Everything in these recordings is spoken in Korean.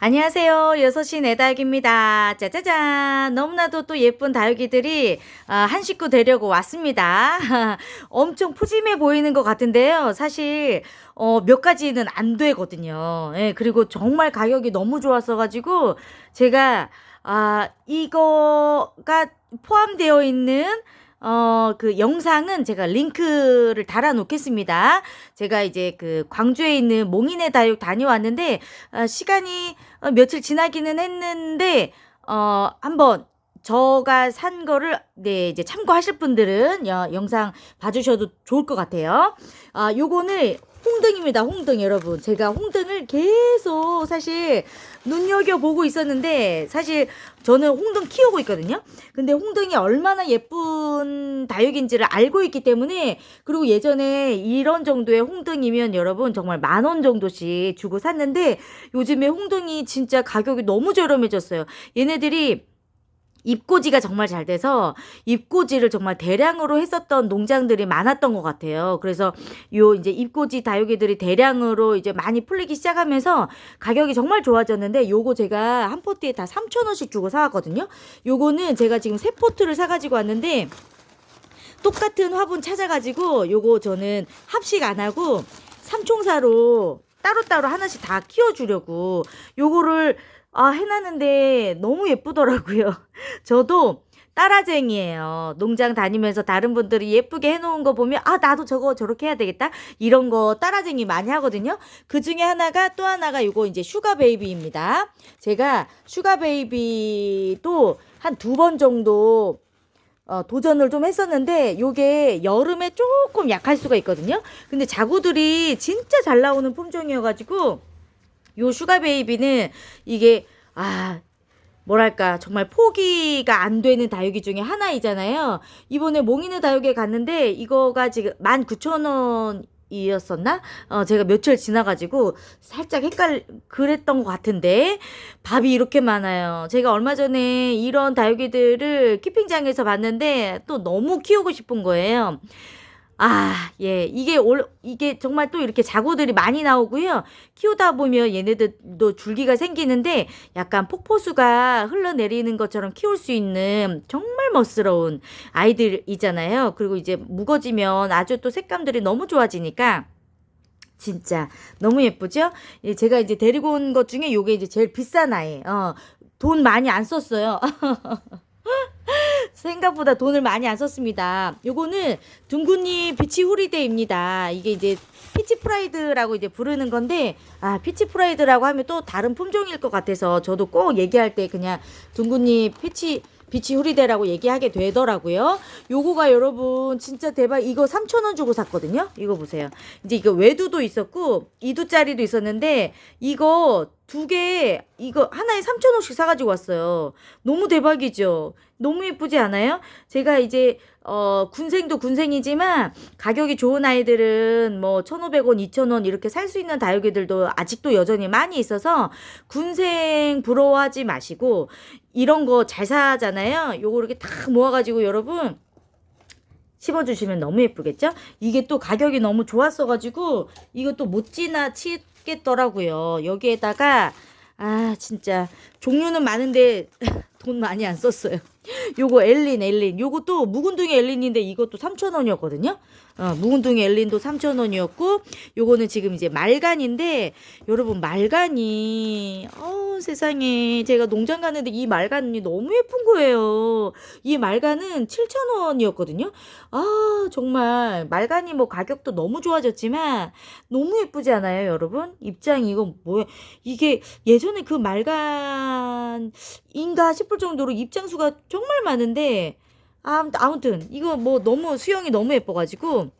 안녕하세요. 6시 내다육입니다. 짜자잔. 너무나도 또 예쁜 다육이들이 아, 한 식구 되려고 왔습니다. 엄청 푸짐해 보이는 것 같은데요. 사실 어, 몇 가지는 안 되거든요. 예, 그리고 정말 가격이 너무 좋았어가지고 제가 아, 이거가 포함되어 있는 어, 그 영상은 제가 링크를 달아 놓겠습니다. 제가 이제 그 광주에 있는 몽인의 다육 다녀왔는데, 아, 시간이 어, 며칠 지나기는 했는데, 어, 한번 저가 산 거를 네 이제 참고하실 분들은 여, 영상 봐주셔도 좋을 것 같아요. 아 요거는 홍등입니다. 홍등 여러분. 제가 홍등을 계속 사실 눈여겨 보고 있었는데 사실 저는 홍등 키우고 있거든요. 근데 홍등이 얼마나 예쁜 다육인지를 알고 있기 때문에 그리고 예전에 이런 정도의 홍등이면 여러분 정말 만 원 정도씩 주고 샀는데 요즘에 홍등이 진짜 가격이 너무 저렴해졌어요. 얘네들이 입고지가 정말 잘 돼서 입고지를 정말 대량으로 했었던 농장들이 많았던 것 같아요. 그래서 요 이제 입고지 다육이들이 대량으로 이제 많이 풀리기 시작하면서 가격이 정말 좋아졌는데 요거 제가 한 포트에 다 3,000원씩 주고 사왔거든요. 요거는 제가 지금 세 포트를 사가지고 왔는데 똑같은 화분 찾아가지고 요거 저는 합식 안 하고 삼총사로 따로따로 하나씩 다 키워주려고 요거를 아, 해놨는데 너무 예쁘더라고요. 저도 따라쟁이에요. 농장 다니면서 다른 분들이 예쁘게 해놓은 거 보면, 아, 나도 저거 저렇게 해야 되겠다. 이런 거 따라쟁이 많이 하거든요. 그 중에 하나가 또 하나가 요거 이제 슈가 베이비입니다. 제가 슈가 베이비도 한 두 번 정도 어, 도전을 좀 했었는데 요게 여름에 조금 약할 수가 있거든요. 근데 자구들이 진짜 잘 나오는 품종이어가지고 요 슈가 베이비는 이게 아 뭐랄까 정말 포기가 안 되는 다육이 중에 하나이잖아요. 이번에 몽이네 다육에 갔는데 이거가 지금 19,000원 이었었나? 어, 제가 며칠 지나가지고 살짝 헷갈, 그랬던 것 같은데, 밥이 이렇게 많아요. 제가 얼마 전에 이런 다육이들을 키핑장에서 봤는데, 또 너무 키우고 싶은 거예요. 아, 예. 이게 올, 이게 정말 또 이렇게 자구들이 많이 나오고요. 키우다 보면 얘네들도 줄기가 생기는데 약간 폭포수가 흘러내리는 것처럼 키울 수 있는 정말 멋스러운 아이들이잖아요. 그리고 이제 묵어지면 아주 또 색감들이 너무 좋아지니까 진짜 너무 예쁘죠? 예, 제가 이제 데리고 온 것 중에 요게 이제 제일 비싼 아이. 어, 돈 많이 안 썼어요. 생각보다 돈을 많이 안 썼습니다. 요거는 둥근잎 비치 후리데입니다. 이게 이제 피치 프라이드라고 이제 부르는 건데 아 피치 프라이드라고 하면 또 다른 품종일 것 같아서 저도 꼭 얘기할 때 그냥 둥근잎 피치 비치 후리데라고 얘기하게 되더라고요. 요거가 여러분 진짜 대박. 이거 3,000원 주고 샀거든요. 이거 보세요. 이제 이거 외두도 있었고 이두짜리도 있었는데 이거 두개 이거 하나에 3,000원씩 사가지고 왔어요. 너무 대박이죠. 너무 예쁘지 않아요? 제가 이제 어 군생도 군생이지만 가격이 좋은 아이들은 뭐 1,500원, 2,000원 이렇게 살 수 있는 다육이들도 아직도 여전히 많이 있어서 군생 부러워하지 마시고 이런 거 잘 사잖아요. 요거 이렇게 다 모아가지고 여러분 심어주시면 너무 예쁘겠죠? 이게 또 가격이 너무 좋았어가지고 이것도 못 지나치겠더라고요. 여기에다가 아 진짜 종류는 많은데 돈 많이 안 썼어요. 요거 엘린 엘린 요것도 묵은둥이 엘린인데 이것도 3,000원이었거든요. 어, 묵은둥이 엘린도 3,000원이었고 요거는 지금 이제 말간인데 여러분 말간이 어 세상에 제가 농장 가는데 이 말간이 너무 예쁜 거예요. 이 말간은 7,000원이었거든요. 아 정말 말간이 뭐 가격도 너무 좋아졌지만 너무 예쁘지 않아요 여러분? 입장이 이거 뭐야 이게 예전에 그 말간 인가 싶을 정도로 입장수가 정말 많은데 아, 아무튼 이거 뭐 너무 수영이 너무 예뻐가지고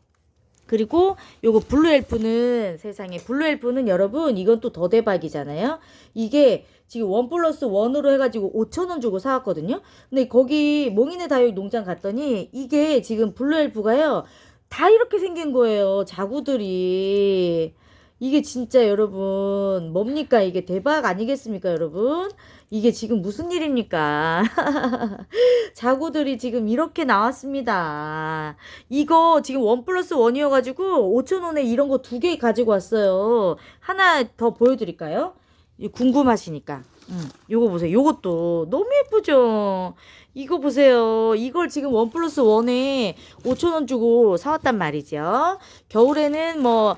그리고 요거 블루 엘프는 세상에 블루 엘프는 여러분 이건 또 더 대박이잖아요. 이게 지금 원 플러스 원으로 해가지고 5천 원 주고 사왔거든요. 근데 거기 몽이네 다육 농장 갔더니 이게 지금 블루 엘프가요 다 이렇게 생긴 거예요. 자구들이 이게 진짜 여러분 뭡니까 이게 대박 아니겠습니까 여러분? 이게 지금 무슨 일입니까? 자구들이 지금 이렇게 나왔습니다. 이거 지금 원 플러스 원이어가지고 5천원에 이런 거 두 개 가지고 왔어요. 하나 더 보여드릴까요? 이 궁금하시니까. 음, 요거 보세요. 요것도 너무 예쁘죠? 이거 보세요. 이걸 지금 원 플러스 원에 5천원 주고 사왔단 말이죠. 겨울에는 뭐,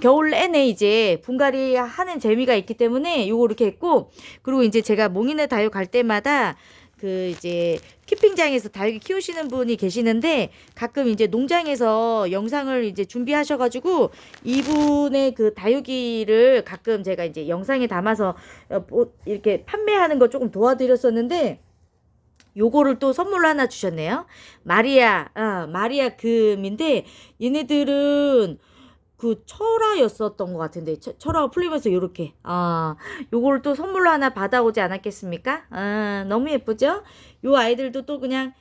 겨울 내내 이제 분갈이 하는 재미가 있기 때문에 요거 이렇게 했고, 그리고 이제 제가 몽이네 다육 갈 때마다 그 이제 키핑장에서 다육이 키우시는 분이 계시는데 가끔 이제 농장에서 영상을 이제 준비하셔가지고 이분의 그 다육이를 가끔 제가 이제 영상에 담아서 어, 뭐 이렇게 판매하는 거 조금 도와드렸었는데 요거를 또 선물로 하나 주셨네요. 마리아, 아, 마리아 금인데 얘네들은 그 철화였었던 것 같은데 철- 철화가 풀리면서 요렇게 아 요거를 또 선물로 하나 받아오지 않았겠습니까? 아 너무 예쁘죠? 요 아이들도 또 그냥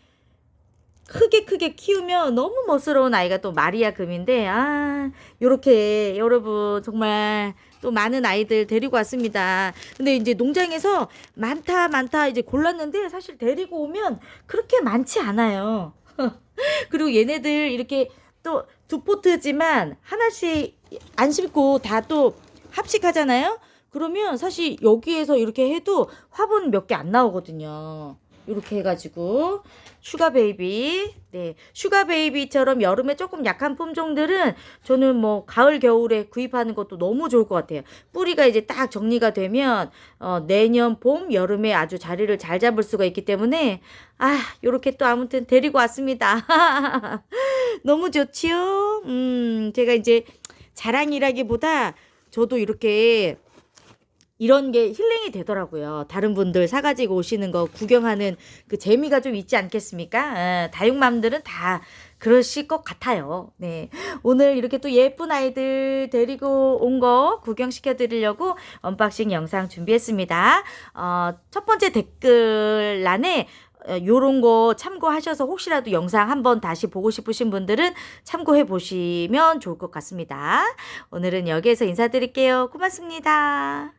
크게 크게 키우면 너무 멋스러운 아이가 또 마리아 금인데 아 요렇게 여러분 정말 또 많은 아이들 데리고 왔습니다. 근데 이제 농장에서 많다 많다 이제 골랐는데 사실 데리고 오면 그렇게 많지 않아요. 그리고 얘네들 이렇게 또 두 포트지만 하나씩 안 심고 다 또 합식하잖아요. 그러면 사실 여기에서 이렇게 해도 화분 몇 개 안 나오거든요. 이렇게 해가지고 슈가 베이비. 네 슈가 베이비처럼 여름에 조금 약한 품종들은 저는 뭐 가을 겨울에 구입하는 것도 너무 좋을 것 같아요. 뿌리가 이제 딱 정리가 되면 어, 내년 봄 여름에 아주 자리를 잘 잡을 수가 있기 때문에 아 요렇게 또 아무튼 데리고 왔습니다. 너무 좋지요? 음 제가 이제 자랑이라기보다 저도 이렇게 이런 게 힐링이 되더라고요. 다른 분들 사가지고 오시는 거 구경하는 그 재미가 좀 있지 않겠습니까? 아, 다육맘들은 다 그러실 것 같아요. 네. 오늘 이렇게 또 예쁜 아이들 데리고 온 거 구경시켜 드리려고 언박싱 영상 준비했습니다. 어, 첫 번째 댓글란에 어, 요런 거 참고하셔서 혹시라도 영상 한번 다시 보고 싶으신 분들은 참고해 보시면 좋을 것 같습니다. 오늘은 여기에서 인사드릴게요. 고맙습니다.